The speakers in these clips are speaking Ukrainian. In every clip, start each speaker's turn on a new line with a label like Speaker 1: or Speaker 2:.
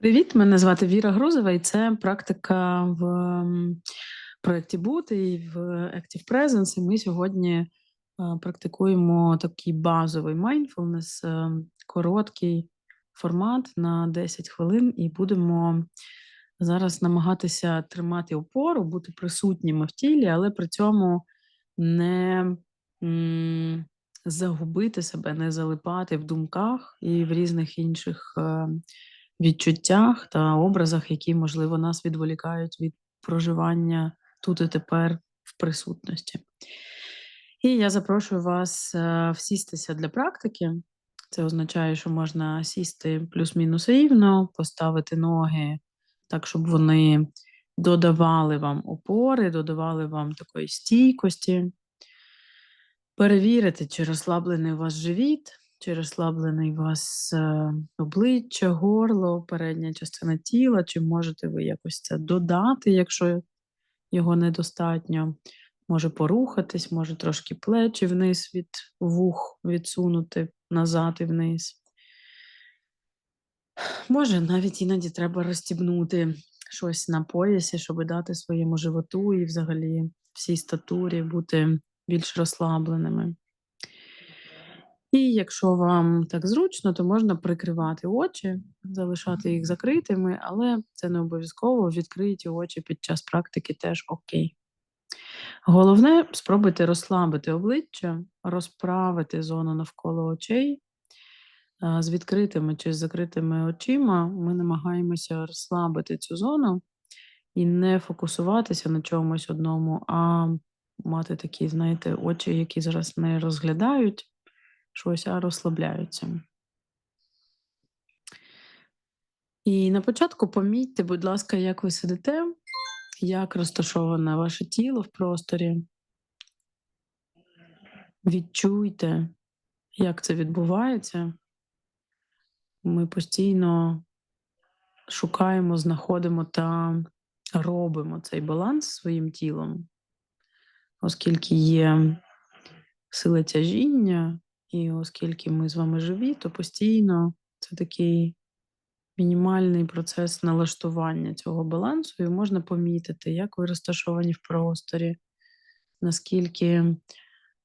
Speaker 1: Привіт, мене звати Віра Грузова, і це практика в проєкті Бути і в Active Presence. І ми сьогодні е, практикуємо такий базовий mindfulness, е, короткий формат на 10 хвилин, і будемо зараз намагатися тримати опору, бути присутніми в тілі, але при цьому не загубити себе, не залипати в думках і в різних інших. Відчуттях та образах, які, можливо, нас відволікають від проживання тут і тепер в присутності. І я запрошую вас е, всістися для практики. Це означає, що можна сісти плюс-мінус рівно, поставити ноги так, щоб вони додавали вам опори, додавали вам такої стійкості, перевірити, чи розслаблений у вас живіт, чи розслаблений у вас е, обличчя, горло, передня частина тіла, чи можете ви якось це додати, якщо його недостатньо. Може порухатись, може трошки плечі вниз від вух відсунути назад і вниз. Може, навіть іноді треба розстібнути щось на поясі, щоб дати своєму животу і взагалі всій статурі бути більш розслабленими. І якщо вам так зручно, то можна прикривати очі, залишати їх закритими, але це не обов'язково відкриті очі під час практики теж окей. Головне, спробуйте розслабити обличчя, розправити зону навколо очей. З відкритими чи з закритими очима ми намагаємося розслабити цю зону і не фокусуватися на чомусь одному, а мати такі, знаєте, очі, які зараз не розглядають щось, а розслабляються. І на початку помітьте, будь ласка, як ви сидите, як розташоване ваше тіло в просторі. Відчуйте, як це відбувається. Ми постійно шукаємо, знаходимо та робимо цей баланс своїм тілом, оскільки є сила тяжіння, і оскільки ми з вами живі, то постійно це такий мінімальний процес налаштування цього балансу, і можна помітити, як ви розташовані в просторі, наскільки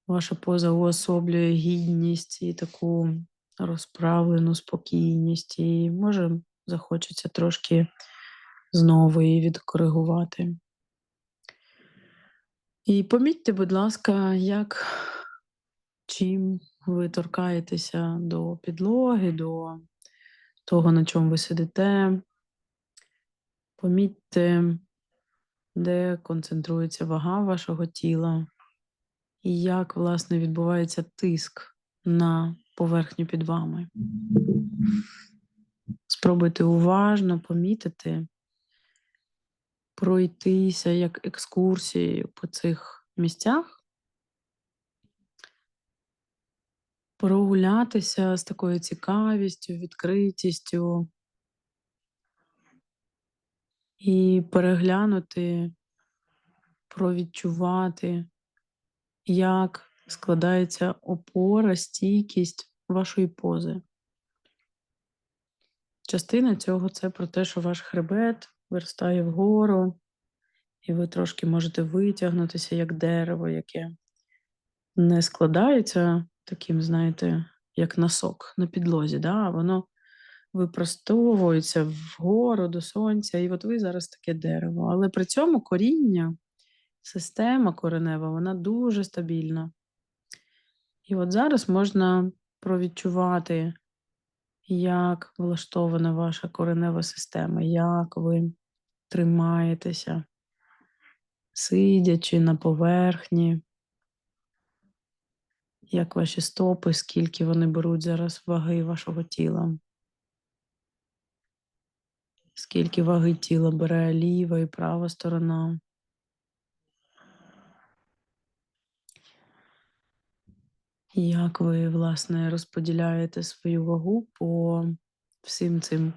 Speaker 1: ваша поза уособлює гідність і таку розправлену спокійність, і може захочеться трошки знову її відкоригувати. І помітьте, будь ласка, як чим ви торкаєтеся до підлоги, до того, на чому ви сидите. Помітьте, де концентрується вага вашого тіла, і як, власне, відбувається тиск на поверхню під вами. Спробуйте уважно помітити, пройтися як екскурсією по цих місцях. Прогулятися з такою цікавістю, відкритістю і переглянути, провідчувати, як складається опора, стійкість вашої пози. Частина цього це про те, що ваш хребет виростає вгору, і ви трошки можете витягнутися як дерево, яке не складається таким, знаєте, як носок на підлозі, да? воно випростовується вгору до сонця, і от ви зараз таке дерево. Але при цьому коріння, система коренева, вона дуже стабільна. І от зараз можна провідчувати, як влаштована ваша коренева система, як ви тримаєтеся, сидячи на поверхні, як ваші стопи, скільки вони беруть зараз ваги вашого тіла. Скільки ваги тіла бере ліва і права сторона. Як ви, власне, розподіляєте свою вагу по всім цим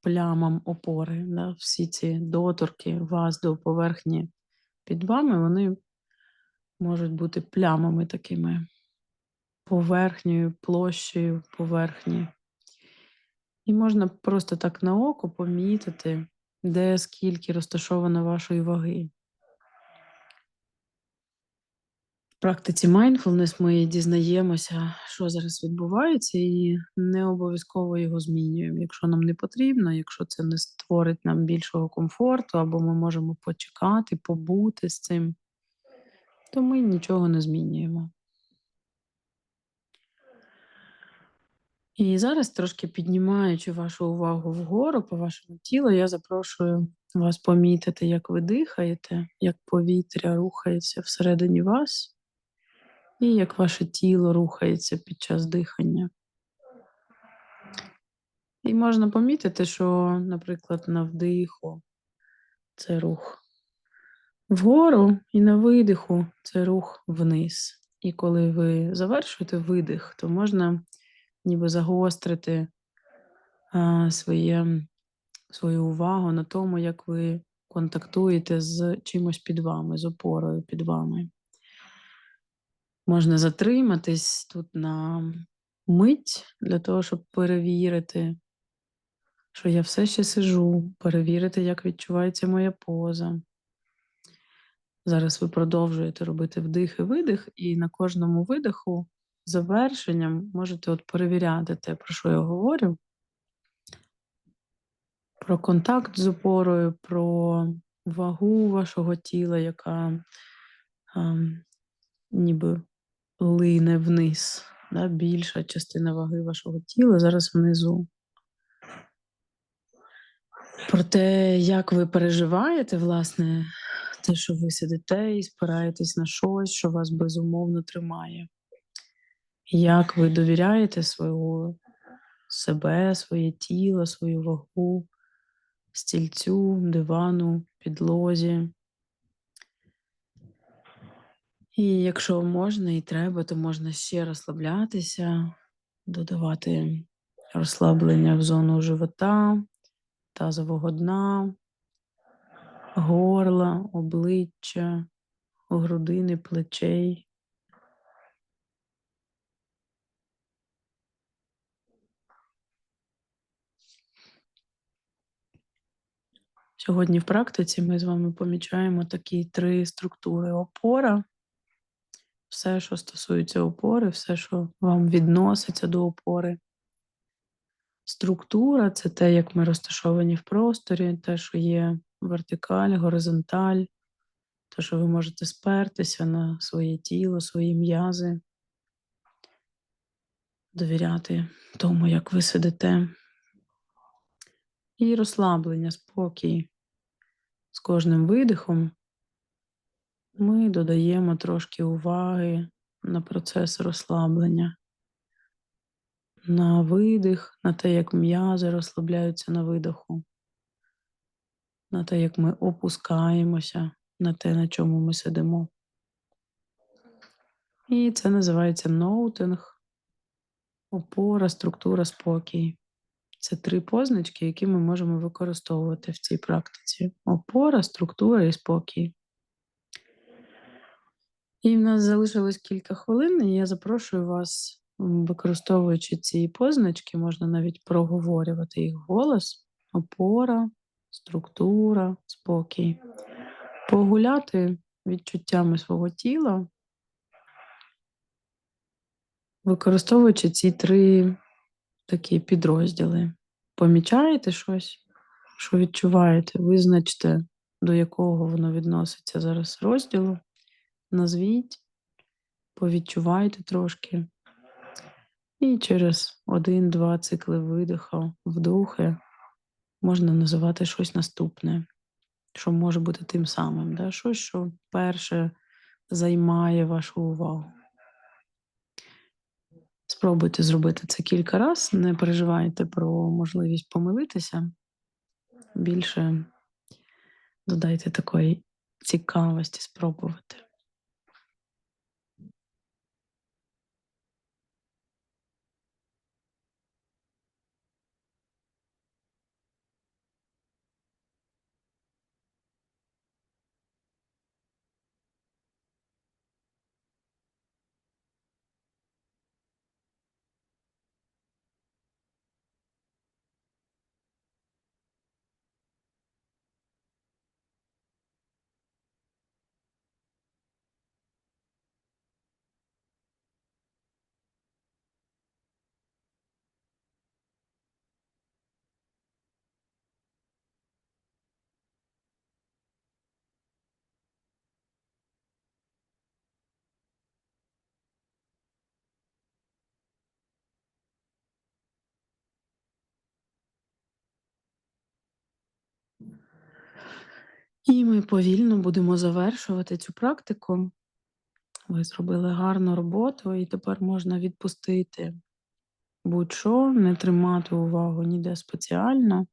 Speaker 1: плямам опори, да? всі ці доторки вас до поверхні під вами, вони можуть бути плямами такими поверхнею, площею поверхні. І можна просто так на око помітити, де скільки розташовано вашої ваги. В практиці mindfulness ми дізнаємося, що зараз відбувається, і не обов'язково його змінюємо, якщо нам не потрібно, якщо це не створить нам більшого комфорту, або ми можемо почекати, побути з цим, то ми нічого не змінюємо. І зараз, трошки піднімаючи вашу увагу вгору по вашому тілу, я запрошую вас помітити, як ви дихаєте, як повітря рухається всередині вас, і як ваше тіло рухається під час дихання. І можна помітити, що, наприклад, на вдиху це рух вгору, і на видиху це рух вниз. І коли ви завершуєте видих, то можна ніби загострити а, своє, свою увагу на тому, як ви контактуєте з чимось під вами, з опорою під вами. Можна затриматись тут на мить для того, щоб перевірити, що я все ще сижу, перевірити, як відчувається моя поза. Зараз ви продовжуєте робити вдих і видих, і на кожному видиху завершенням можете от перевіряти те, про що я говорю, про контакт з опорою, про вагу вашого тіла, яка а, ніби лине вниз. Да? Більша частина ваги вашого тіла зараз внизу. Про те, як ви переживаєте, власне, те, що ви сидите і спираєтесь на щось, що вас безумовно тримає. Як ви довіряєте свого себе, своє тіло, свою вагу, стільцю, дивану, підлозі. І якщо можна і треба, то можна ще розслаблятися, додавати розслаблення в зону живота, тазового дна, горла, обличчя, грудини, плечей. Сьогодні в практиці ми з вами помічаємо такі три структури: опора, все, що стосується опори, все, що вам відноситься до опори. Структура це те, як ми розташовані в просторі, те, що є вертикаль, горизонталь, те, що ви можете спертися на своє тіло, свої м'язи, довіряти тому, як ви сидите. І розслаблення, спокій. З кожним видихом ми додаємо трошки уваги на процес розслаблення, на видих, на те, як м'язи розслабляються на видиху, на те, як ми опускаємося на те, на чому ми сидимо. І це називається ноутинг, опора, структура, спокій. Це три позначки, які ми можемо використовувати в цій практиці: опора, структура і спокій. І в нас залишилось кілька хвилин, і я запрошую вас, використовуючи ці позначки, можна навіть проговорювати їх голос, опора, структура, спокій, погуляти відчуттями свого тіла, використовуючи ці три такі підрозділи. Помічаєте щось, що відчуваєте, визначте, до якого воно відноситься зараз розділу. Назвіть, повідчувайте трошки. І через один-два цикли видиха, вдохи можна називати щось наступне, що може бути тим самим, да? щось, що перше займає вашу увагу. Спробуйте зробити це кілька разів, не переживайте про можливість помилитися. Більше додайте такої цікавості спробувати. І ми повільно будемо завершувати цю практику. Ви зробили гарну роботу, і тепер можна відпустити будь-що, не тримати увагу ніде спеціально,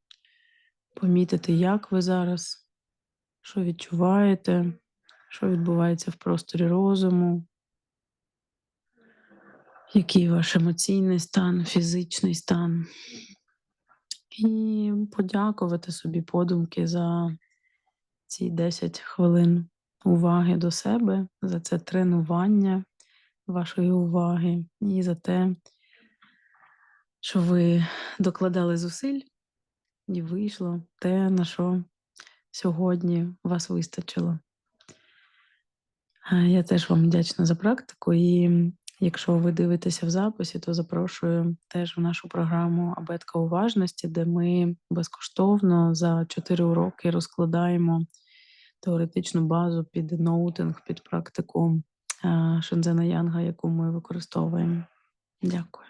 Speaker 1: помітити, як ви зараз, що відчуваєте, що відбувається в просторі розуму, який ваш емоційний стан, фізичний стан. І подякувати собі подумки за ці 10 хвилин уваги до себе, за це тренування вашої уваги і за те, що ви докладали зусиль, і вийшло те, на що сьогодні вас вистачило. Я теж вам вдячна за практику, і якщо ви дивитеся в записі, то запрошую теж в нашу програму Абетка уважності, де ми безкоштовно за 4 уроки розкладаємо теоретичну базу під ноутинг, під практику Шензена Янга, яку ми використовуємо. Дякую.